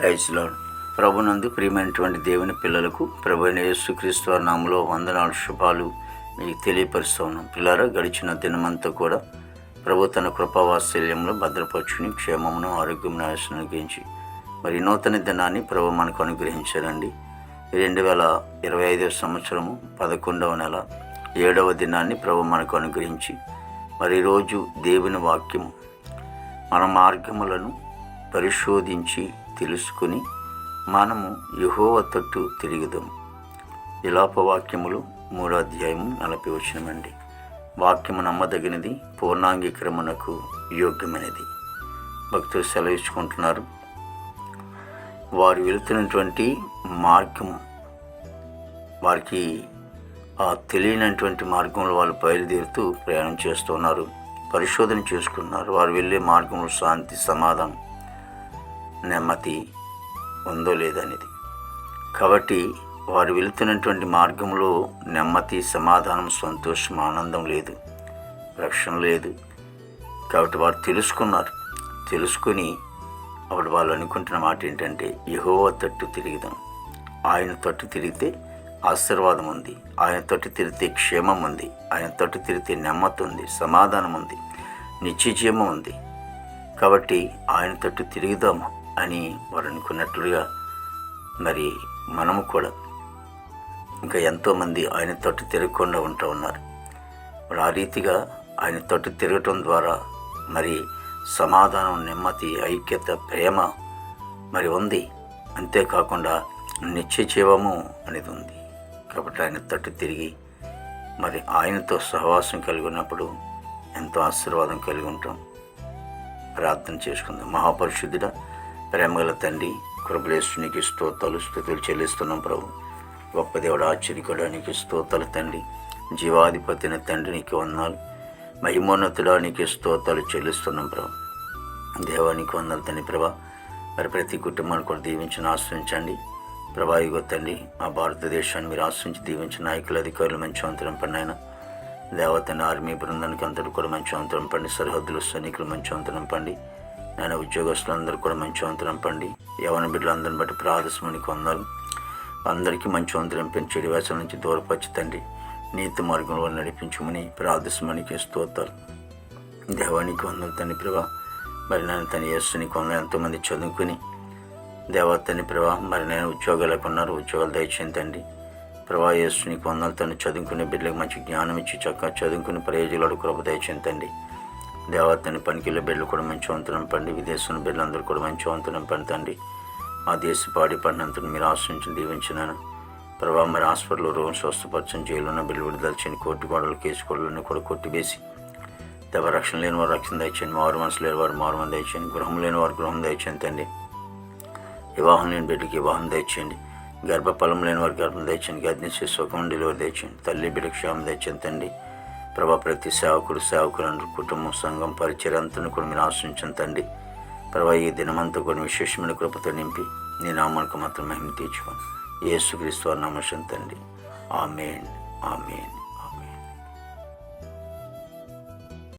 రైస్లో ప్రభునందు ప్రియమైనటువంటి దేవుని పిల్లలకు ప్రభుని యేసుక్రీస్తు వారి వందనాలు శుభాలు మీకు తెలియపరుస్తూ ఉన్నాం. పిల్లరా గడిచిన దినమంతా కూడా ప్రభు తన కృపావాత్సల్యంలో భద్రపరుచుని క్షేమమును ఆరోగ్యమును అనుగ్రహించి మరి నూతన దినాన్ని ప్రభు మనకు అనుగ్రహించారండి. రెండు వేల ఇరవై ఐదవ సంవత్సరము పదకొండవ నెల ఏడవ దినాన్ని ప్రభు మనకు అనుగ్రహించి మరి రోజు దేవుని వాక్యము మన మార్గములను పరిశోధించి తెలుసుకుని మనము యహోవ తట్టు తిరుగుదాం విలాపవాక్యములు మూడో అధ్యాయము నలభై వచ్చినమండి వాక్యము నమ్మదగినది పూర్ణాంగీకరమునకు యోగ్యమైనది. భక్తులు సెలవిచ్చుకుంటున్నారు. వారు వెళుతున్నటువంటి మార్గము వారికి ఆ తెలియనటువంటి మార్గంలో వాళ్ళు బయలుదేరుతూ ప్రయాణం చేస్తున్నారు. పరిశోధన చేసుకున్నారు వారు వెళ్ళే మార్గంలో శాంతి సమాధానం నెమ్మది ఉందో లేదనేది. కాబట్టి వారు వెళుతున్నటువంటి మార్గంలో నెమ్మది సమాధానం సంతోషం ఆనందం లేదు రక్షణ లేదు. కాబట్టి వారు తెలుసుకున్నారు. తెలుసుకుని అప్పుడు వాళ్ళు అనుకుంటున్న మాట ఏంటంటే యహోవ తట్టు తిరుగుదాం. ఆయన తట్టు తిరిగితే ఆశీర్వాదం ఉంది. ఆయన తట్టు తిరిగితే క్షేమం ఉంది. ఆయన తట్టు తిరిగితే నెమ్మది ఉంది సమాధానం ఉంది నిత్యజీవం ఉంది. కాబట్టి ఆయన తట్టు తిరుగుదాము. అని వారు అనుకున్నట్లుగా మరి మనము కూడా ఇంకా ఎంతోమంది ఆయన తట్టు తిరగకుండా ఉంటూ ఉన్నారు. మరి ఆ రీతిగా ఆయన తట్టు తిరగటం ద్వారా మరి సమాధానం నెమ్మది ఐక్యత ప్రేమ మరి ఉంది. అంతేకాకుండా నిత్య జీవము అనేది ఉంది. కాబట్టి ఆయన తట్టు తిరిగి మరి ఆయనతో సహవాసం కలిగి ఉన్నప్పుడు ఎంతో ఆశీర్వాదం కలిగి ఉంటాం. ప్రార్థన చేసుకుందాం. మహాపరిశుద్ధుడ ప్రేమగల తండ్రి కృపలేశ్వనికి స్తోతాలు స్థుతులు చెల్లిస్తున్నాం ప్రభు. గొప్ప దేవుడు ఆశ్చర్యకడానికి నీకు తండ్రి. జీవాధిపతిని తండ్రి వందాలు మహిమోన్నతుడానికి స్తోతాలు చెల్లిస్తున్నాం ప్రభు. దేవానికి వందలు తండ్రి ప్రభా. మరి ప్రతి కుటుంబాన్ని కూడా దీవించిన ఆశ్రయించండి. ప్రభా తండ్రి మా భారతదేశాన్ని మీరు ఆశ్రయించి దీవించిన నాయకులు అధికారులు మంచి అంతరం పడినాయన దేవతని ఆర్మీ బృందానికి అంతటి కూడా మంచి అంతరం పండి సరిహద్దులు సైనికులు మంచి అంతరం పండి నేను ఉద్యోగస్తులందరూ కూడా మంచి వంతులు పండి యవన బిడ్డలందరిని బట్టి ప్రాదస్మనికి వందాలు అందరికీ మంచి అంతరం పెంచి చెడు వేసల నుంచి దూరపరిచి తండ్రి. నీతి మార్గంలో నడిపించమని ప్రాదస్మనికి స్తోతారు దేవానికి వందలు తండ్రి ప్రభా. మరి నేను తన యేసుని కొందరు ఎంతోమంది చదువుకుని దేవతని ప్రభా మరి నేను ఉద్యోగాలకు ఉన్నారు ఉద్యోగాలు దయచేయండి తండ్రి. ప్రభా యేసుని కొందరు తను చదువుకునే బిడ్డలకు మంచి జ్ఞానం ఇచ్చి చక్కగా చదువుకుని ప్రయోజనాలు కృప దయచేయండి తండ్రి. దేవతని పనికిళ్ళ బిడ్డలు కూడా మంచి వంతనం పండి విదేశం బిడ్డలందరూ కూడా మంచి వంతనం పండి తండ్రి మా దేశ పాడి పడినంతను మీరు ఆశ్రయించి దీవించినాను ప్రభావ మరి హాస్పిటల్లో రోగం స్వస్థపరచని జైలున్న బిల్లు విడుదల చేయని కోర్టు గోడలు కేసు గోడలను కూడా కొట్టివేసి దేవ రక్షణ లేని వారు రక్షణ దయచేయండి. మారు మనసు లేని వారు మారు మన దయచేయండి. గృహం లేని వారు గృహం దయచేయండి తండ్రి. వివాహం లేని బిడ్డకి వివాహం దయచేయండి. గర్భఫలం లేని వారి గర్భం దయచేయండి. గర్భిణీ సుఖం డెలివరీ దయచేయండి. తల్లి బిడ్డకు క్షేమం దయచేయండి తండ్రి. ప్రభా ప్రతి సేవకుడు సేవకులను కుటుంబం సంఘం పరిచయంతను కూడా మీరు ఆశ్రయించండి తండ్రి. ప్రభా ఈ దినమంతా కూడా విశేషమైన కృపతో నింపి నీ నామానికి మాత్రం మహిమ తీర్చుకోండి. ఏసుక్రీస్తు నామశం తండ్రి. ఆమెన్. ఆమెన్.